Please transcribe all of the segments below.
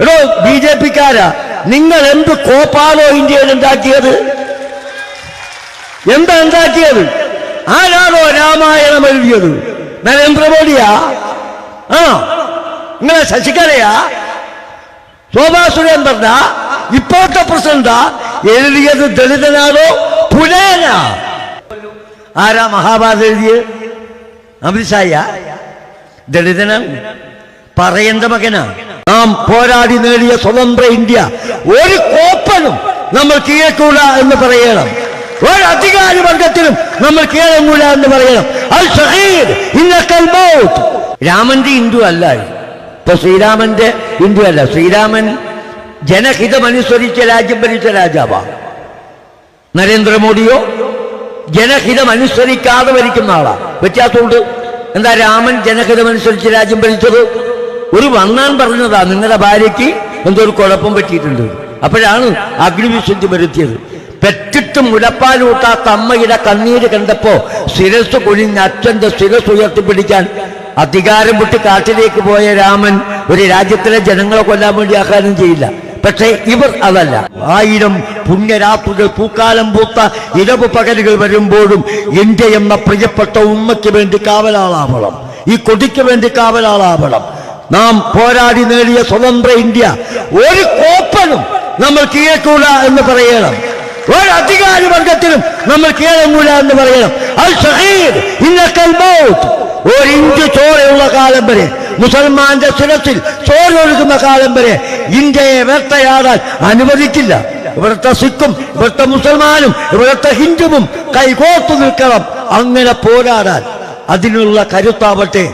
എടോ B J പിക്കാരാ. നിങ്ങൾ എന്ത് കോപ്പാണോ ഇന്ത്യയിൽ ഉണ്ടാക്കിയത്? എന്താ ഉണ്ടാക്കിയത്? ആരാണോ രാമായണം എഴുതിയത്? നരേന്ദ്രമോദിയാ? ആ നിങ്ങളെ ശശികലയാ? ശോഭാ സുരേന്ദ്രനാ? ഇപ്പോഴത്തെ പ്രസിഡന്റാ? എഴുതിയത് ദളിതനാണോ പുലേനാ ആരാ മഹാഭാരത എഴുതിയത് അമിത്ഷായ? ദളിതനാണ് പറയേണ്ട മകനാ? നാം പോരാടി നേടിയ സ്വതന്ത്ര ഇന്ത്യ. ഒരു കോപ്പനും നമ്മൾ കീഴക്കൂല എന്ന് പറയണം. ഒരു അധികാരി വർഗത്തിനും നമ്മൾ കീഴങ്ങൂല എന്ന് പറയണം. അൽ ഷഹീദ് രാമന്റെ ഹിന്ദു അല്ല ഇപ്പൊ ശ്രീരാമന്റെ ഹിന്ദു അല്ല. ശ്രീരാമൻ ജനഹിതമനുസരിച്ച രാജ്യം ഭരിച്ച രാജാവാണ് നരേന്ദ്രമോദിയോ ജനഹിതം അനുസരിക്കാതെ ഭരിക്കുന്ന ആളാണ് വ്യത്യാസമുണ്ട്. എന്താ രാമൻ ജനഹിതമനുസരിച്ച് രാജ്യം ഭരിച്ചത്? ഒരു വണ്ണാൻ പറഞ്ഞതാ നിങ്ങളുടെ ഭാര്യയ്ക്ക് എന്തോ ഒരു കുഴപ്പം പറ്റിയിട്ടുണ്ട്. അപ്പോഴാണ് അഗ്നിവിശുദ്ധി വരുത്തിയത്. പെറ്റിട്ട് മുലപ്പാലൂട്ടാത്ത അമ്മയുടെ കണ്ണീര് കണ്ടപ്പോ ശിരസ് കുഴിഞ്ഞ് അച്ഛന്റെ ശിരസ് ഉയർത്തിപ്പിടിക്കാൻ അധികാരം വിട്ട് കാട്ടിലേക്ക് പോയ രാമൻ ഒരു രാജ്യത്തിലെ ജനങ്ങളെ കൊല്ലാൻ വേണ്ടി ആഹ്വാനം ചെയ്യില്ല. പക്ഷേ ഇവർ അതല്ല. ആയിരം പുണ്യരാത്രികൾ പൂക്കാലം പൂത്ത ഇരവ് പകലുകൾ വരുമ്പോഴും ഇന്ത്യ എന്ന പ്രിയപ്പെട്ട ഉമ്മയ്ക്ക് വേണ്ടി കാവലാളാവണം. ഈ കൊടിക്ക് വേണ്ടി കാവലാളാവണം. നാം പോരാടി നേടിയ സ്വതന്ത്ര ഇന്ത്യ. ഒരു കോപ്പനും നമ്മൾ കീഴക്കൂല എന്ന് പറയണം. ഒരു അധികാര വർഗത്തിലും നമ്മൾ കീഴങ്ങൂല എന്ന് പറയണം. ഒരു ഇഞ്ച് ചോരയുള്ള കാലം വരെ മുസൽമാന്റെ ശിരസിൽ ചോരൊഴുകുന്ന കാലം വരെ ഇന്ത്യയെ വേട്ടയാടാൻ അനുവദിക്കില്ല. ഇവിടുത്തെ സിഖും ഇവിടുത്തെ മുസൽമാനും ഇവിടുത്തെ ഹിന്ദുവും കൈകോർത്തു നിൽക്കണം. അങ്ങനെ പോരാടാൻ അതിനുള്ള കരുത്താവട്ടെ.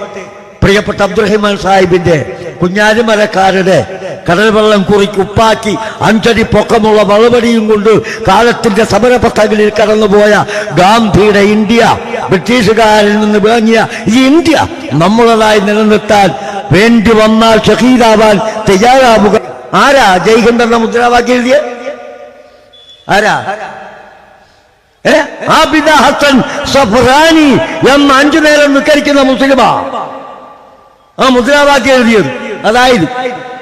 പ്രിയപ്പെട്ട അബ്ദുറഹിമാൻ സാഹിബിന്റെ കുഞ്ഞാലിമരക്കാരുടെ കടൽ വെള്ളം കുറിക്ക് ഉപ്പാക്കി അഞ്ചടി പൊക്കമുള്ള വളവടിയും കൊണ്ട് കാലത്തിന്റെ സമരപഥങ്ങളിൽ കടന്നുപോയ ഗാന്ധിയുടെ ഇന്ത്യ ബ്രിട്ടീഷുകാരിൽ നിന്ന് വാങ്ങിയ ഈ ഇന്ത്യ നമ്മളതായി നിലനിർത്താൻ വേണ്ടി വന്നാൽ ഷഹീദാവാൻ തയ്യാറാവുക. ആരാ ജയ്ഹിന്ദ് മുദ്രാവാക്യം എഴുതിയ ആരാ ആബിദ ഹസൻ സഫറാനി എന്ന അഞ്ചു നേരം നിസ്കരിക്കുന്ന മുസ്ലിമാ? ആ മുദ്രാവാക്യം എഴുതിയത്. അതായത്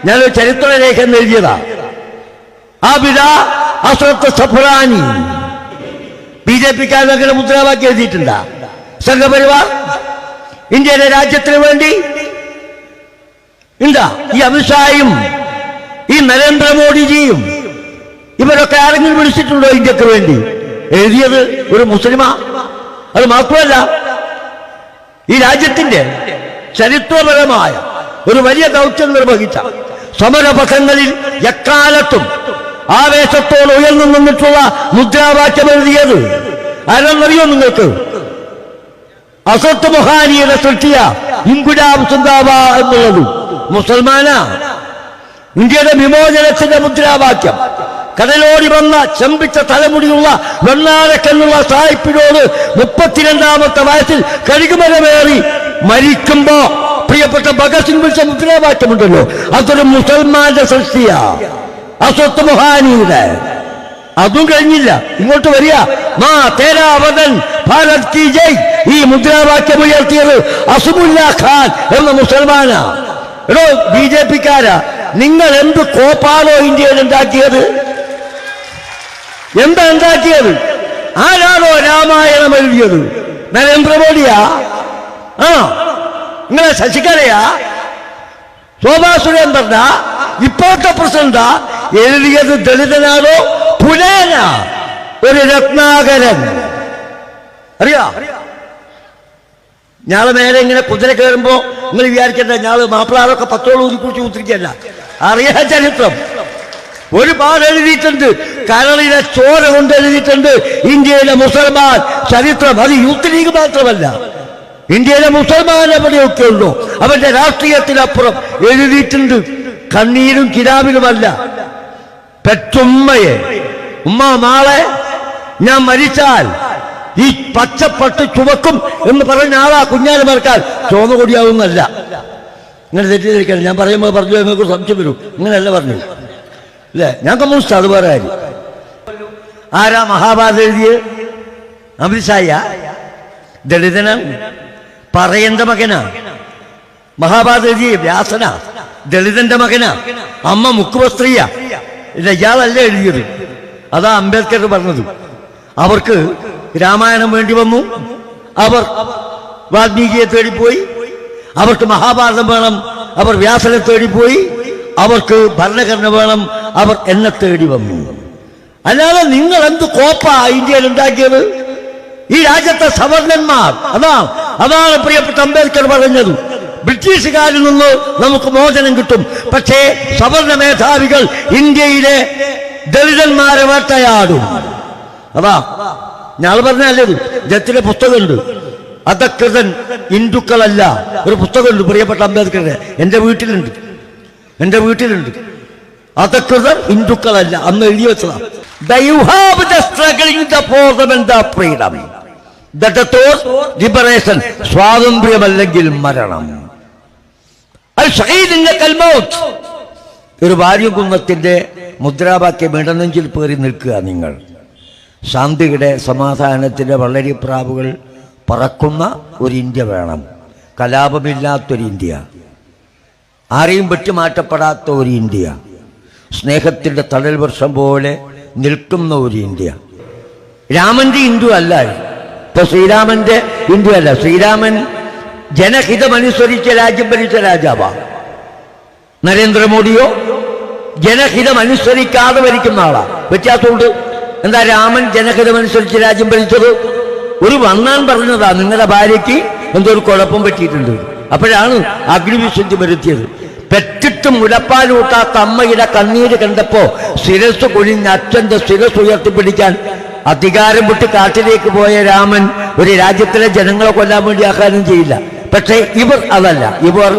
ഞാനൊരു ചരിത്രരേഖ എഴുതിയതാ. ആ പിത ഹസരത്ത് സഫറാനി. ബി ജെ പിക്കാരങ്ങനെ മുദ്രാവാക്യം എഴുതിയിട്ടുണ്ടാ. സംഘപരിവാർ ഇന്ത്യയുടെ രാജ്യത്തിന് വേണ്ടി ഇണ്ട ഈ അമിത്ഷായും ഈ നരേന്ദ്രമോദിജിയും ഇവരൊക്കെ ആരെങ്കിലും വിളിച്ചിട്ടുണ്ടോ ഇന്ത്യയ്ക്ക് വേണ്ടി? എഴുതിയത് ഒരു മുസ്ലിമാ. അത് മാത്രമല്ല ഈ രാജ്യത്തിന്റെ ചരിത്രപരമായ ഒരു വലിയ ദൗത്യം നിർവഹിച്ച സമരപഥങ്ങളിൽ എക്കാലത്തും ആവേശത്തോട് ഉയർന്നു നിന്നിട്ടുള്ള മുദ്രാവാക്യം എഴുതിയത് ആരെന്നറിയോ നിങ്ങൾക്ക്? അസത്ത് മൊഹാനിയുടെ സൃഷ്ടിയ ഇൻകുലാബ് സുന്ദാബ എന്നുള്ളത് മുസൽമാന. ഇന്ത്യയുടെ വിമോചനത്തിന്റെ മുദ്രാവാക്യം. കടലോടി വന്ന ചെമ്പിച്ച തലമുടിയുള്ള വെണ്ണാരക്കെന്നുള്ള സായിപ്പിനോട് മുപ്പത്തിരണ്ടാമത്തെ വയസ്സിൽ കഴുകുമരമേറി മരിക്കുമ്പോ പ്രിയപ്പെട്ട ഭഗത് സിംഗ് വിളിച്ച മുദ്രാവാക്യമുണ്ടല്ലോ അതൊരു മുസൽമാന്റെ സൃഷ്ടിയാ. അസ്വത്ത് മൊഹാനിയുടെ. അതും കഴിഞ്ഞില്ല. ഇങ്ങോട്ട് വരിക. മാ തേരാവതൻ ഭാരത് കി ജയ്. ഈ മുദ്രാവാക്യം ഉയർത്തിയത് അസുമുല്ല ഖാൻ എന്ന മുസൽമാനാ. എടോ ബി ജെ പിക്കാരാ. നിങ്ങൾ എന്ത് കോപ്പാണോ ഇന്ത്യയിൽ ഉണ്ടാക്കിയത്? എന്താ ഉണ്ടാക്കിയത്? ആരാണോ രാമായണം എഴുതിയത്? നരേന്ദ്രമോദിയാ? ആ നിങ്ങളെ ശശികലയാ. ശോഭാ സുരേന്ദ്രനാ ഇപ്പോഴത്തെ പ്രസിഡന്റാ എഴുതിയത് ദളിതനാണോ പുലേന ഒരു രത്നാകരൻ. അറിയാ? ഞാൾ നേരെ ഇങ്ങനെ കുതിര കയറുമ്പോ നിങ്ങൾ വിചാരിക്കണ്ട ഞാൾ മാപ്പിളാറൊക്കെ പത്തോളം ഊതി കുറിച്ച് കുത്തിരിക്കല്ല അറിയാ ചരിത്രം. ഒരുപാട് എഴുതിയിട്ടുണ്ട് കരളിലെ ചോര കൊണ്ട് എഴുതിയിട്ടുണ്ട് ഇന്ത്യയിലെ മുസൽമാൻ ചരിത്രം. അത് യൂത്ത് ലീഗ് മാത്രമല്ല. ഇന്ത്യയിലെ മുസൽമാൻ എവിടെയൊക്കെ ഉള്ളോ? അവന്റെ രാഷ്ട്രീയത്തിനപ്പുറം എഴുതിയിട്ടുണ്ട്. കണ്ണീരും കിരാവിലുമല്ല പെറ്റുമ്മയെ. ഉമ്മ നാളെ ഞാൻ മരിച്ചാൽ ഈ പച്ചപ്പട്ട് ചുവക്കും എന്ന് പറഞ്ഞ ആളാ കുഞ്ഞാൽ മറക്കാൻ ചുവന്ന കൊടിയാവുന്നല്ല ഇങ്ങനെ തെറ്റിദ്ധരിക്കണം ഞാൻ പറയുമ്പോൾ പറഞ്ഞു നിങ്ങൾക്ക് സംശയം വരും. ഇങ്ങനെയല്ല പറഞ്ഞു. അല്ലേ? ഞാൻ കമ്മ്യൂണിസ്റ്റ് അത് വേറെ കാര്യം. ആരാ മഹാഭാരത എഴുതിയത്? അമിത്ഷായ ദളിതനാണ്. പറയേണ്ട മകനാ. മഹാഭാരത എഴുതിയ വ്യാസന. ദളിതന്റെ മകനാ. അമ്മ മുക്കുവസ്ത്രീയ. ഇയാളല്ല എഴുതിയത്. അതാ അംബേദ്കർ പറഞ്ഞത്. അവർക്ക് രാമായണം വേണ്ടി വന്നു. അവർ വാൽമീകിയെ തേടിപ്പോയി. അവർക്ക് മഹാഭാരതം വേണം. അവർ വ്യാസനെ തേടിപ്പോയി. അവർക്ക് ഭരണഘടന വേണം. അവർ എന്നെ തേടി വന്നു. അല്ലാതെ നിങ്ങൾ എന്ത് കോപ്പ ഇന്ത്യയിൽ ഉണ്ടാക്കിയത്? ഈ രാജ്യത്തെ സവർണന്മാർ അതാ അതാണ് പ്രിയപ്പെട്ട അംബേദ്കർ പറഞ്ഞത്. ബ്രിട്ടീഷുകാരിൽ നിന്ന് നമുക്ക് മോചനം കിട്ടും. പക്ഷേ സവർണ മേധാവികൾ ഇന്ത്യയിലെ ദളിതന്മാരെ വേട്ടയാടും അതാ ഞാൻ പറഞ്ഞല്ലേ ജത്തിലെ പുസ്തകമുണ്ട്. അധകൃതൻ ഹിന്ദുക്കളല്ല. ഒരു പുസ്തകമുണ്ട് പ്രിയപ്പെട്ട അംബേദ്കറിന്റെ എന്റെ വീട്ടിലുണ്ട്. എന്റെ വീട്ടിലുണ്ട്. അധകൃതർ ഹിന്ദുക്കളല്ല. അന്ന് എഴുതി വെച്ചതാ. They have the struggling the for the freedom. That liberation സ്വാതന്ത്ര്യമല്ലെങ്കിൽ മരണം. ഒരു വാര്യകുന്നത്തിന്റെ മുദ്രാവാക്യം ഇടനെഞ്ചിൽ പേറി നിൽക്കുക നിങ്ങൾ. ശാന്തിയുടെ സമാധാനത്തിന്റെ വളരിപ്രാവുകൾ പറക്കുന്ന ഒരു ഇന്ത്യ വേണം. കലാപമില്ലാത്തൊരു ഇന്ത്യ. ആരെയും വെട്ടിമാറ്റപ്പെടാത്ത ഒരു ഇന്ത്യ. സ്നേഹത്തിന്റെ തടൽ വർഷം പോലെ നിൽക്കുന്ന ഒരു ഇന്ത്യ. രാമന്റെ ഹിന്ദു അല്ല ഇപ്പൊ ശ്രീരാമന്റെ ഹിന്ദു അല്ല ശ്രീരാമൻ ജനഹിതമനുസരിച്ച രാജ്യം ഭരിച്ച രാജാവാണ് നരേന്ദ്രമോദിയോ ജനഹിതം അനുസരിക്കാതെ ഭരിക്കുന്ന ആളാണ് വ്യത്യാസമുണ്ട്. എന്താ രാമൻ ജനഹിതമനുസരിച്ച് രാജ്യം ഭരിച്ചത്? ഒരു വണ്ണാൻ പറഞ്ഞതാ നിങ്ങളുടെ ഭാര്യയ്ക്ക് എന്തോ ഒരു കുഴപ്പം പറ്റിയിട്ടുണ്ട്. അപ്പോഴാണ് അഗ്നിവിശുദ്ധി വരുത്തിയത്. പെറ്റിട്ട് മുലപ്പാലൂട്ടാത്ത അമ്മയുടെ കണ്ണീര് കണ്ടപ്പോ ശിരസ് കുഴിഞ്ഞ് അച്ഛന്റെ ശിരസ് ഉയർത്തിപ്പിടിക്കാൻ അധികാരം വിട്ട് കാട്ടിലേക്ക് പോയ രാമൻ ഒരു രാജ്യത്തിലെ ജനങ്ങളെ കൊല്ലാൻ വേണ്ടി ആഹ്വാനം ചെയ്യില്ല. പക്ഷേ ഇവർ അതല്ല. ഇവർ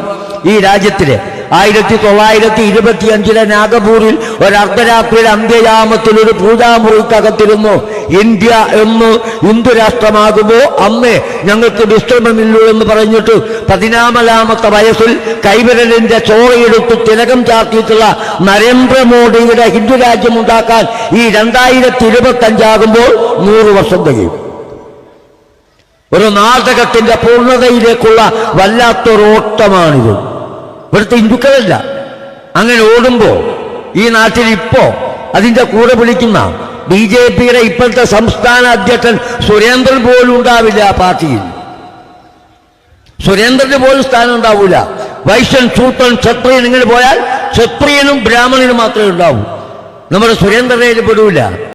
ഈ രാജ്യത്തിലെ ആയിരത്തി തൊള്ളായിരത്തി ഇരുപത്തി അഞ്ചിലെ നാഗപൂരിൽ ഒരു അർദ്ധരാത്രിയുടെ അന്ത്യയാമത്തിൽ ഒരു പൂജാമുറിക്കകത്തിരുന്നു ഇന്ത്യ എന്ന് ഹിന്ദു രാഷ്ട്രമാകുമോ? അന്നേ ഞങ്ങൾക്ക് വിശ്രമമില്ലു എന്ന് പറഞ്ഞിട്ട് പതിനാമലാമത്തെ വയസ്സിൽ കൈവിരലിന്റെ ചോറയെടുത്ത് തിലകം ചാർത്തിയിട്ടുള്ള നരേന്ദ്രമോദിയുടെ ഹിന്ദു രാജ്യം ഉണ്ടാക്കാൻ ഈ രണ്ടായിരത്തി ഇരുപത്തി അഞ്ചാകുമ്പോൾ നൂറ് വർഷം കഴിയും. ഒരു നാടകത്തിന്റെ പൂർണതയിലേക്കുള്ള വല്ലാത്തൊരോട്ടമാണിത്. ഇവിടുത്തെ ഹിന്ദുക്കളല്ല. അങ്ങനെ ഓടുമ്പോ ഈ നാട്ടിൽ ഇപ്പോ അതിന്റെ കൂടെ വിളിക്കുന്ന ബി ജെ പിയുടെ ഇപ്പോഴത്തെ സംസ്ഥാന അധ്യക്ഷൻ സുരേന്ദ്രൻ പോലും ഉണ്ടാവില്ല ആ പാർട്ടിയിൽ. സുരേന്ദ്രന് പോലും സ്ഥാനം ഉണ്ടാവൂല. വൈശ്യൻ സൂത്രൻ ക്ഷത്രിയൻ ഇങ്ങനെ പോയാൽ ക്ഷത്രിയനും ബ്രാഹ്മണനും മാത്രമേ ഉണ്ടാവൂ. നമ്മുടെ സുരേന്ദ്രനെ പെടൂല.